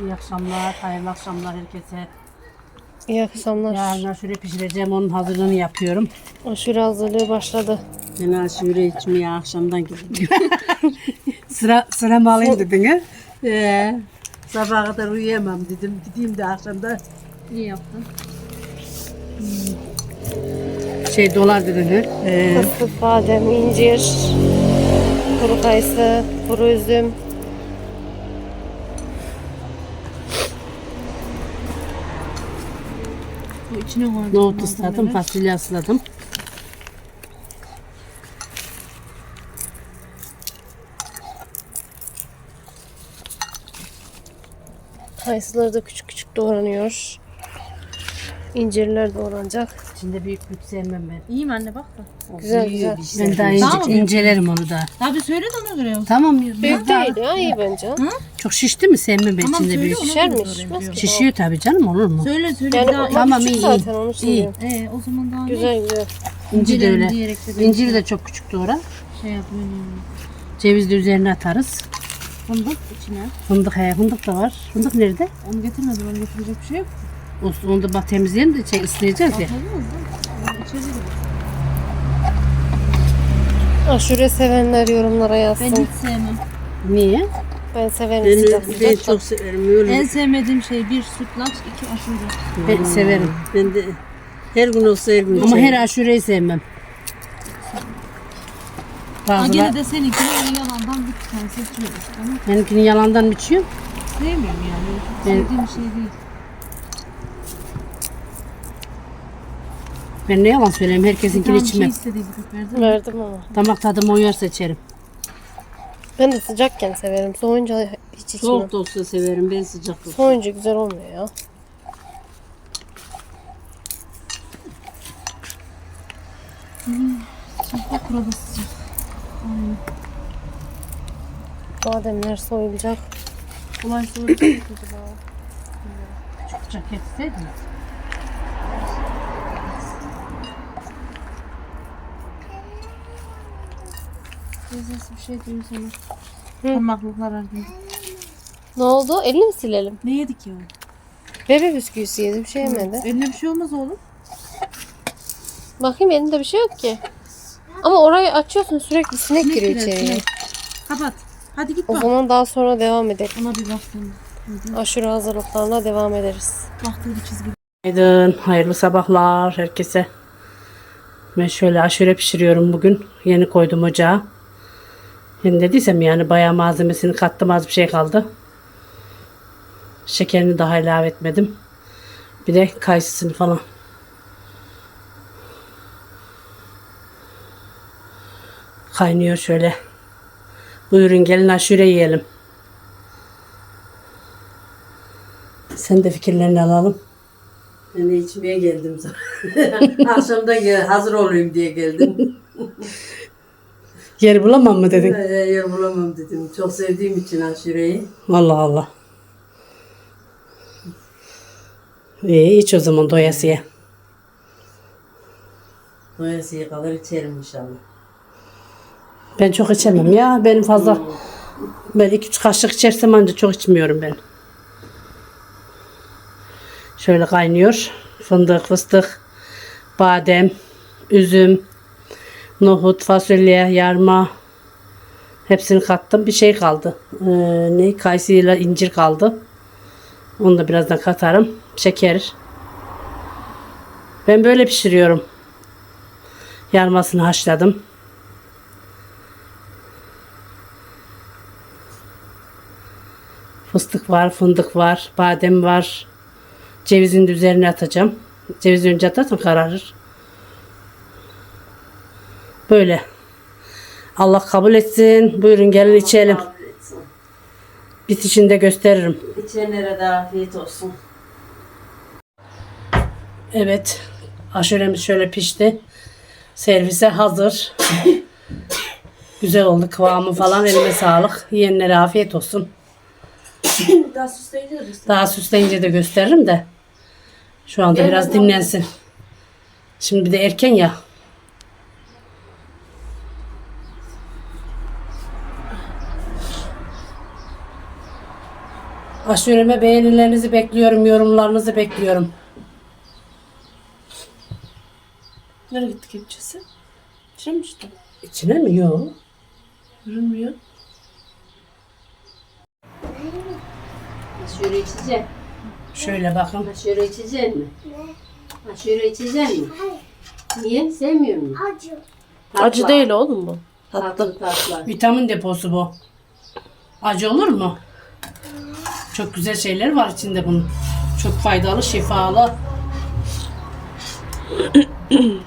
İyi akşamlar, hayırlı akşamlar herkese. İyi akşamlar. Yarın aşure pişireceğim, onun hazırlığını yapıyorum. Aşure hazırlığı başladı. Ben aşure içmeye akşamdan gittim. sıra, sıramı alayım dedin ha? Ee, sabaha kadar uyuyamam dedim. Gideyim de akşamda İyi yaptın. şey dolar dedin ha? Ee, Fıstık, badem, incir, kuru kayısı, kuru üzüm. İçine koydum. nohut ısladım, fasulye ısladım. Kayısıları da küçük küçük doğranıyor. İncirler doğranacak. İçinde büyük büyük sevmem ben. İyi mi anne bak da. Güzel, güzel. şey. Ben daha Tamam ince, mı? incelerim onu da. Abi söyle de ona göre. Tamam. Büyük ben daha- değil ya iyi bence. Çok şişti mi sevmem ben Tamam içinde söyle büyük. ona Şişer göre diyor. ki. Şişiyor tabii canım olur mu? Söyle söyle Yani bir daha. Tamam, küçük iyi, zaten onu iyi. söylüyorum. Ee, o zaman daha Güzel güzel. İncir de öyle. diyerek de İnciri de çok küçük doğra. şey yapıyor. Ceviz de üzerine atarız. Fındık içine. Fındık he, fındık da var. Fındık nerede? Onu getirmedim. Onu getirecek bir şey yok. Olsun onu da bak temizleyelim de şey isteyeceğiz ya. Aşure sevenler yorumlara Ben yazsın. hiç sevmem. Niye? Ben severim Ben, sıcak ben sıcak. çok severim. Öyle. En sevmediğim şey bir sütlaç, iki aşure. Ben severim. Ben de her gün olsa her gün Ama her aşureyi sevmem. Bazıları, gene de seninkini öyle yalandan bir tane seçiyoruz. Ama benimkini yalandan biçiyorum. sevmiyorum yani. Çok Ben- sevdiğim şey değil. Ben ne yalan söyleyeyim herkesinkini Tamam, bir şey içmem. istediği bir verdim. Verdim ama. Damak tadıma uyar seçerim. Ben de sıcakken severim. Soğuyunca hiç içmem. Soğuk da olsa severim. Ben sıcak da olsa. Soğuyunca güzel olmuyor ya. Bak burada sıcak. Bademler soyulacak. Kolay soğuyacak acaba. Çok sıcak etseydin. Teyzesi bir şey diyor sana. Parmaklıklar ardında. Ne oldu? Elini mi silelim? Ne yedik ya? Bebe bisküvisi yedi. Bir şey yemedi. Eline bir şey olmaz oğlum. Bakayım elinde bir şey yok ki. Ama orayı açıyorsun sürekli sinek Sinek giriyor girer, içeriye. sinek. Kapat. Hadi git O bak. zaman daha sonra devam edelim. Ona bir bak sen. Aşure hazırlıklarına devam ederiz. Baktığı bir çizgi. Günaydın, hayırlı sabahlar herkese. Ben şöyle aşure pişiriyorum bugün. Yeni koydum ocağa. Yani dediysem yani bayağı malzemesini kattım az bir şey kaldı. Şekerini daha ilave etmedim. Bir de kayısısını falan. Kaynıyor şöyle. Buyurun gelin aşure yiyelim. Sen de fikirlerini alalım. Ben de içmeye geldim. Akşamda hazır olayım diye geldim. Yer bulamam mı dedin? Ee, Yer bulamam dedim. Çok sevdiğim için aşureyi. Allah Allah. İyi iç o zaman doyasıya. Doyasıya kadar içerim inşallah. Ben çok içemem ya. Benim fazla ben iki üç kaşık içersem ancak çok içmiyorum ben. Şöyle kaynıyor. Fındık, fıstık, badem, üzüm, nohut, fasulye, yarma. Hepsini kattım. Bir şey kaldı. Ee, ne? Kayısıyla incir kaldı. Onu da birazdan katarım. Şeker. Ben böyle pişiriyorum. Yarmasını haşladım. Fıstık var, fındık var, badem var. Cevizin de üzerine atacağım. Cevizi önce atarsam kararır. Böyle. Allah kabul etsin. Buyurun gelin içelim. Kabul etsin. Bitişinde gösteririm. İçenlere de afiyet olsun. Evet. Aşuremiz şöyle pişti. Servise hazır. Güzel oldu kıvamı falan. Elime sağlık. Yiyenlere afiyet olsun. Daha süsleyeceğiz. Daha süsleyince de gösteririm de. Şu anda biraz dinlensin. Şimdi bir de erken ya. Aşureme beğenilerinizi bekliyorum, yorumlarınızı bekliyorum. Nereye gitti kepçesi? İçine mi düştü? İçine mi? Yok. Görünmüyor. Aşure içeceksin. Şöyle bakın. Aşure içeceksin mi? Aşure içeceksin mi? Niye? Sevmiyor musun? Acı. Acı değil oğlum bu. Tatlı tatlı. Vitamin deposu bu. Acı olur mu? Çok güzel şeyler var içinde bunun. Çok faydalı, şifalı.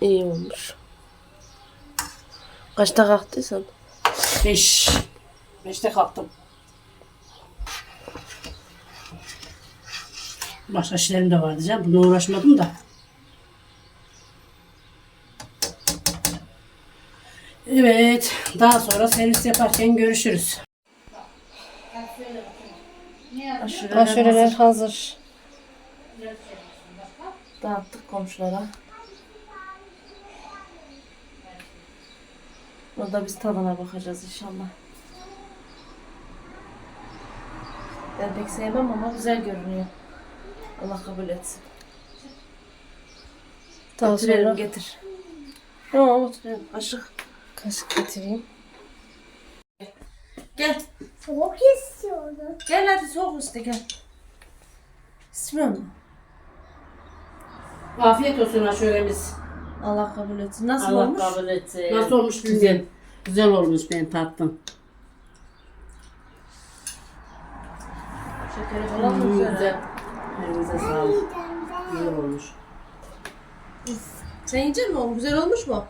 İyi olmuş. Kaçta kalktıysan? Beş. Beşte kalktım. Başka işlerim de vardı canım. Bununla uğraşmadım da. Evet. Daha sonra servis yaparken görüşürüz. Aşureler hazır. Dağıttık komşulara. Burada biz tadına bakacağız inşallah. Ben pek sevmem ama güzel görünüyor. Allah kabul etsin. Daha Götürelim, sonra getir. Tamam oturuyorum. Kaşık. Kaşık getireyim. Gel. Soğuk istiyorum. Gel hadi soğuk iste gel. İsmiyor mu? Afiyet olsun aşuremiz. Allah kabul etsin. Nasıl Allah olmuş? kabul etsin. Nasıl olmuş Güzel. Güzel olmuş ben tattım. Şekeri falan mı güzel? Güzel. Elinize sağlık. Güzel olmuş. Sen yiyecek misin oğlum? Güzel olmuş mu?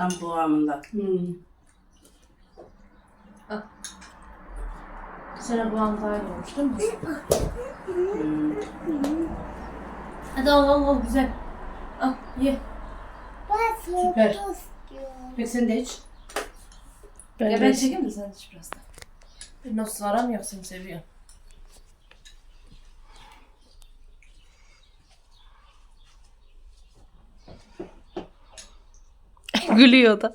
Tam kıvamında. Hmm. Sana bu an daha iyi olmuş değil mi? Hadi al al al güzel. Al ye. Ben soğuk Süper. Peki sen de iç. Ben, ya ben çekeyim de sen iç biraz da. Bir not varam yok seni seviyorum. Gülüyor da.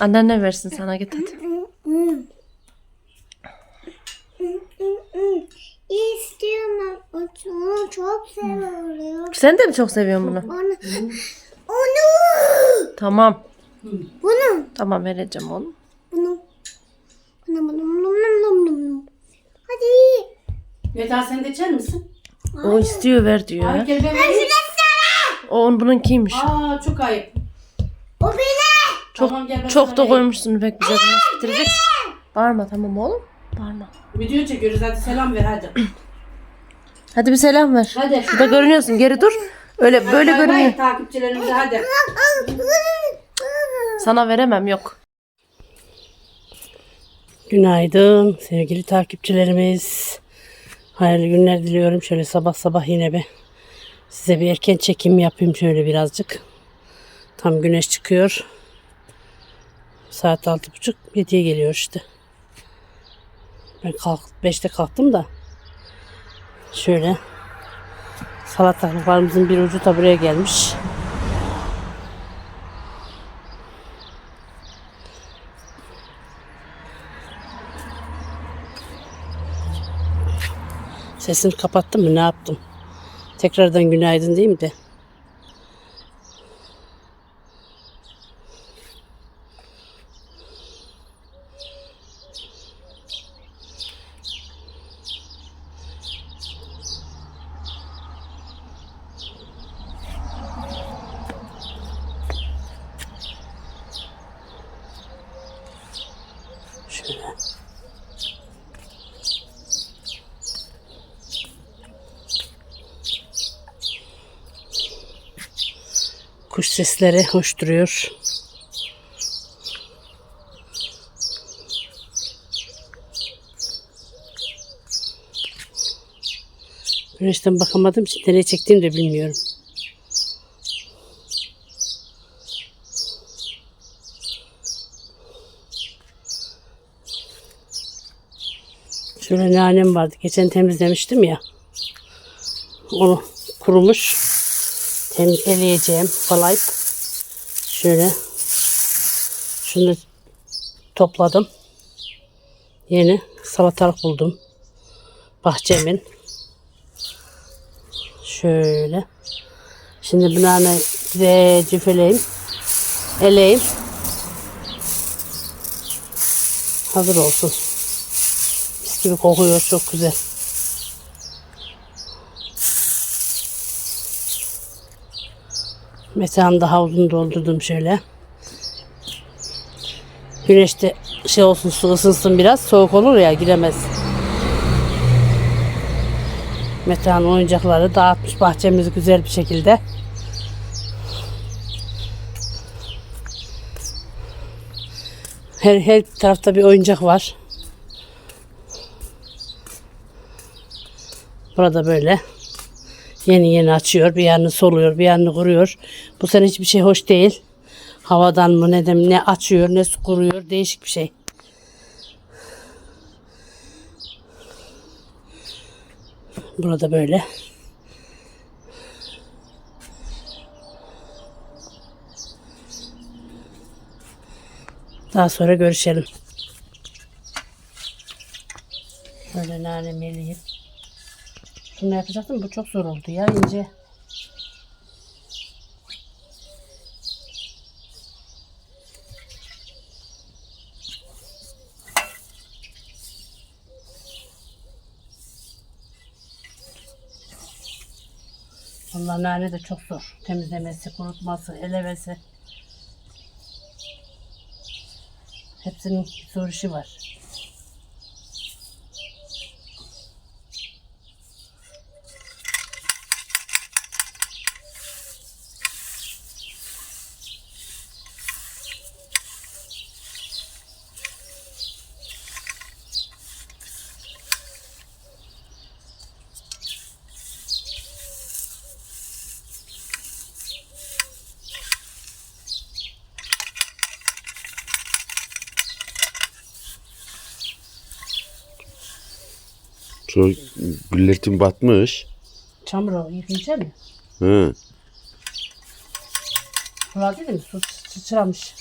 Anneanne versin sana git hadi. İstiyorum. Onu çok seviyorum. Sen de mi çok seviyorsun bunu? Onu. Onu. Tamam. Bunu. Tamam vereceğim onu. Bunu. Bunu. Bunu. Bunu. Bunu. Bunu. Hadi. Meta sen de içer misin? O istiyor ver diyor Ay gel ben vereyim. O onun bununkiymiş. Aa çok ayıp. O benim. Çok Tamam, gel ben çok da koymuşsun pek bize bunu nasıl bitireceksin? Bağırma tamam oğlum. Bağırma. Video çekiyoruz hadi selam ver hadi. Hadi bir selam ver. Hadi. Şurada görünüyorsun. Geri dur. Öyle böyle Bay bay görünüyor. Takipçilerimize hadi. Sana veremem yok. Günaydın sevgili takipçilerimiz. Hayırlı günler diliyorum. Şöyle sabah sabah yine bir size bir erken çekim yapayım şöyle birazcık. Tam güneş çıkıyor. Saat altı buçuk yediye geliyor işte. Ben kalk, beşte kalktım da. Şöyle salatalıklarımızın bir ucu da buraya gelmiş. Sesini kapattım mı ne yaptım? Tekrardan günaydın diyeyim de. Kuş sesleri hoş duruyor. Güneşten bakamadım için nereye çektiğimi de bilmiyorum. Şöyle nanem vardı. Geçen temizlemiştim ya. Onu kurumuş. Eleyeceğim. Falayıp. Şöyle. Şunu topladım. Yeni salatalık buldum. Bahçemin. Şöyle. Şimdi bunları güzelce feleyim. Eleyim. Hazır olsun. Mis gibi kokuyor. Çok güzel. Metanı da havlunu doldurdum şöyle. Güneşte şey olsun su ısınsın biraz. Soğuk olur ya giremez. Metehan oyuncakları dağıtmış bahçemizi güzel bir şekilde. Her, her tarafta bir oyuncak var. Burada böyle yeni yeni açıyor. Bir yanını soluyor, bir yanını kuruyor. Bu sene hiçbir şey hoş değil. Havadan mı ne dem ne açıyor ne kuruyor. Değişik bir şey. Burada böyle. Daha sonra görüşelim. Böyle nane eleyip. Şunu yapacaktım. Bu çok zor oldu ya ince. Vallahi nane de çok zor. Temizlemesi, kurutması, elemesi. Hepsinin zor işi var. Şu gülletin batmış. Çamur yıkayacak mı? Hı. Sular değil mi? Su sıçramış.